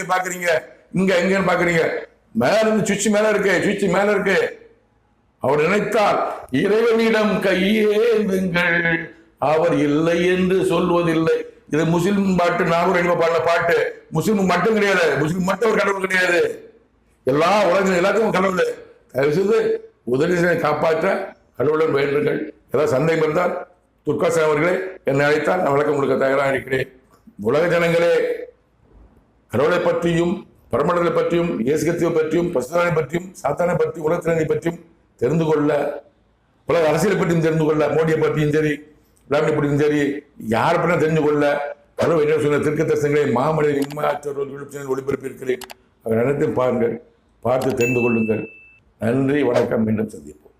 பூமியை பாக்குறீங்க இங்க எங்கன்னு பாக்குறீங்க மேல இருந்து சுவிட்ச் மேல இருக்கு சுவிட்ச் மேல இருக்கு. அவர் நினைத்தால் இறைவனிடம் கையேந்துங்கள் அவர் இல்லை என்று சொல்வதில்லை. இது முஸ்லிம் பாட்டு நாகூர் அடிமை பாடல பாட்டு. முஸ்லிம் மட்டும் கிடையாது முஸ்லிம் மட்டும் ஒரு கடவுள் கிடையாது. எல்லா உலகம் எல்லாத்துக்கும் கடவுள். தயவு செய்து உதவி காப்பாற்ற. கடவுளுடன் வேண்டுங்கள். ஏதாவது சந்தேகம் இருந்தால் துர்காசன் அவர்களே என்னை அழைத்தால் நான் விளக்கம் கொடுக்க தயாராக இருக்கிறேன். உலக ஜனங்களே கடவுளை பற்றியும் பரமடலை பற்றியும் இயேசுகத்தியை பற்றியும் பசுதானை பற்றியும் சாத்தானை பற்றி உலகத்தினை பற்றியும் தெரிந்து கொள்ள உலக அரசியலை பற்றியும் தெரிந்து கொள்ள மோடியை பற்றியும் சரி விளாடியை பற்றியும் சரி யாரை பற்றியும் தெரிந்து கொள்ள கடவுள் என்ன சொன்ன திருக்க தரிசனங்களை மாமனிதர் இம்மாற்றோர் ஒளிபரப்பி இருக்கிறேன் அவர் அனைத்தையும் பாருங்கள் பார்த்து தெரிந்து கொள்ளுங்கள். நன்றி வணக்கம் மீண்டும் சந்திப்போம்.